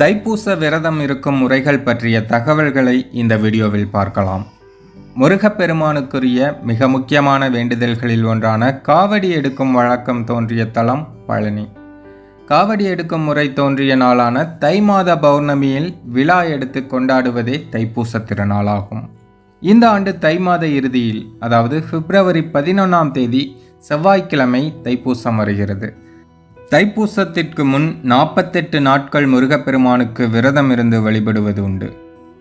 தைப்பூச விரதம் இருக்கும் முறைகள் பற்றிய தகவல்களை இந்த வீடியோவில் பார்க்கலாம். முருகப்பெருமானுக்குரிய மிக முக்கியமான வேண்டுதல்களில் ஒன்றான காவடி எடுக்கும் வழக்கம் தோன்றிய தலம் பழனி. காவடி எடுக்கும் முறை தோன்றிய நாளான தை மாத பௌர்ணமியில் விழா எடுத்து கொண்டாடுவதே தைப்பூச திருநாளாகும். இந்த ஆண்டு தை மாத இறுதியில் அதாவது பிப்ரவரி பதினொன்றாம் தேதி செவ்வாய்க்கிழமை தைப்பூசம் வருகிறது. தைப்பூசத்திற்கு முன் நாற்பத்தெட்டு நாட்கள் முருகப்பெருமானுக்கு விரதம் இருந்து வழிபடுவது உண்டு.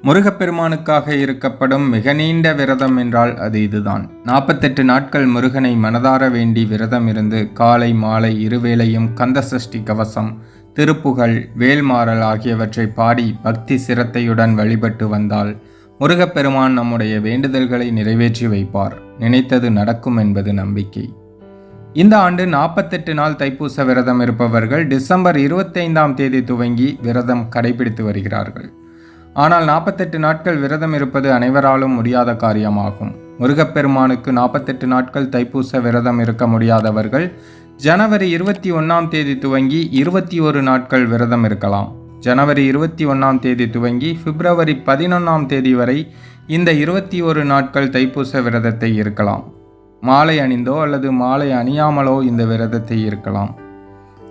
முருகப்பெருமானுக்காக இருக்கப்படும் மிக நீண்ட விரதம் என்றால் அது இதுதான். நாற்பத்தெட்டு நாட்கள் முருகனை மனதார வேண்டி விரதம் இருந்து காலை மாலை இருவேளையும் கந்தசஷ்டி கவசம் திருப்புகழ் வேல்மாறல் ஆகியவற்றை பாடி பக்தி சிரத்தையுடன் வழிபட்டு வந்தால் முருகப்பெருமான் நம்முடைய வேண்டுதல்களை நிறைவேற்றி வைப்பார். நினைத்தது நடக்கும் என்பது நம்பிக்கை. இந்த ஆண்டு நாற்பத்தெட்டு நாள் தைப்பூச விரதம் இருப்பவர்கள் டிசம்பர் இருபத்தைந்தாம் தேதி துவங்கி விரதம் கடைபிடித்து வருகிறார்கள். ஆனால் நாற்பத்தெட்டு நாட்கள் விரதம் இருப்பது அனைவராலும் முடியாத காரியமாகும். முருகப்பெருமானுக்கு நாற்பத்தெட்டு நாட்கள் தைப்பூச விரதம் இருக்க முடியாதவர்கள் ஜனவரி இருபத்தி ஒன்றாம் தேதி துவங்கி இருபத்தி ஒரு நாட்கள் விரதம் இருக்கலாம். ஜனவரி இருபத்தி ஒன்றாம் தேதி துவங்கி பிப்ரவரி பதினொன்றாம் தேதி வரை இந்த இருபத்தி ஒரு நாட்கள் தைப்பூச விரதத்தை இருக்கலாம். மாலை அணிந்தோ அல்லது மாலை அணியாமலோ இந்த விரதத்தை இருக்கலாம்.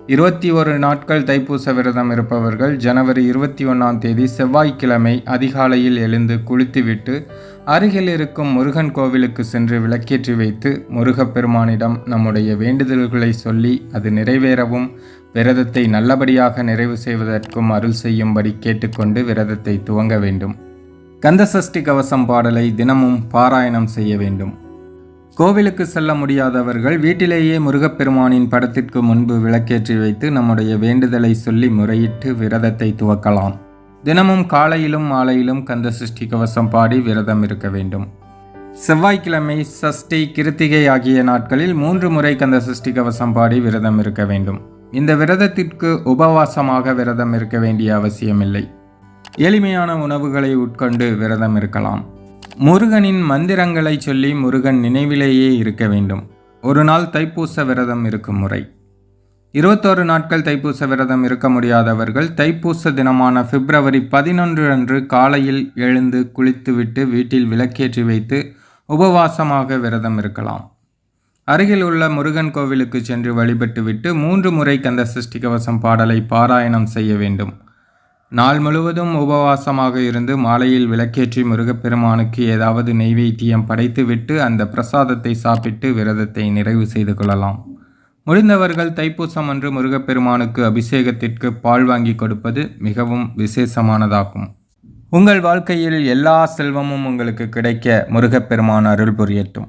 இருபத்தி ஒரு நாட்கள் தைப்பூச விரதம் இருப்பவர்கள் ஜனவரி இருபத்தி ஒன்றாம் தேதி செவ்வாய்க்கிழமை அதிகாலையில் எழுந்து குளித்துவிட்டு அருகில் இருக்கும் முருகன் கோவிலுக்கு சென்று விளக்கேற்றி வைத்து முருகப்பெருமானிடம் நம்முடைய வேண்டுதல்களை சொல்லி அது நிறைவேறவும் விரதத்தை நல்லபடியாக நிறைவு செய்வதற்கும் அருள் செய்யும்படி கேட்டுக்கொண்டு விரதத்தை துவங்க வேண்டும். கந்தசஷ்டி கவசம் பாடலை தினமும் பாராயணம் செய்ய வேண்டும். கோவிலுக்கு செல்ல முடியாதவர்கள் வீட்டிலேயே முருகப்பெருமானின் படத்திற்கு முன்பு விளக்கேற்றி வைத்து நம்முடைய வேண்டுதலை சொல்லி முறையிட்டு விரதத்தை துவக்கலாம். தினமும் காலையிலும் மாலையிலும் கந்த சிருஷ்டி கவசம் பாடி விரதம் இருக்க வேண்டும். செவ்வாய்க்கிழமை சஷ்டி கிருத்திகை ஆகிய நாட்களில் மூன்று முறை கந்த சிருஷ்டி கவசம் பாடி விரதம் இருக்க வேண்டும். இந்த விரதத்திற்கு உபவாசமாக விரதம் இருக்க வேண்டிய அவசியமில்லை. எளிமையான உணவுகளை உட்கொண்டு விரதம் இருக்கலாம். முருகனின் மந்திரங்களை சொல்லி முருகன் நினைவிலேயே இருக்க வேண்டும். ஒரு நாள் தைப்பூச விரதம் இருக்கும் முறை. இருபத்தோரு நாட்கள் தைப்பூச விரதம் இருக்க முடியாதவர்கள் தைப்பூச தினமான பிப்ரவரி பதினொன்று அன்று காலையில் எழுந்து குளித்துவிட்டு வீட்டில் விளக்கேற்றி வைத்து உபவாசமாக விரதம் இருக்கலாம். அருகில் உள்ள முருகன் கோவிலுக்கு சென்று வழிபட்டுவிட்டு மூன்று முறை கந்த சஷ்டி கவசம் பாடலை பாராயணம் செய்ய வேண்டும். நாள் முழுவதும் உபவாசமாக இருந்து மாலையில் விளக்கேற்றி முருகப்பெருமானுக்கு ஏதாவது நெய்வேத்தியம் படைத்துவிட்டு அந்த பிரசாதத்தை சாப்பிட்டு விரதத்தை நிறைவு செய்து கொள்ளலாம். முடிந்தவர்கள் தைப்பூசம் அன்று முருகப்பெருமானுக்கு அபிஷேகத்திற்கு பால் வாங்கி கொடுப்பது மிகவும் விசேஷமானதாகும். உங்கள் வாழ்க்கையில் எல்லா செல்வமும் உங்களுக்கு கிடைக்க முருகப்பெருமான் அருள் புரியட்டும்.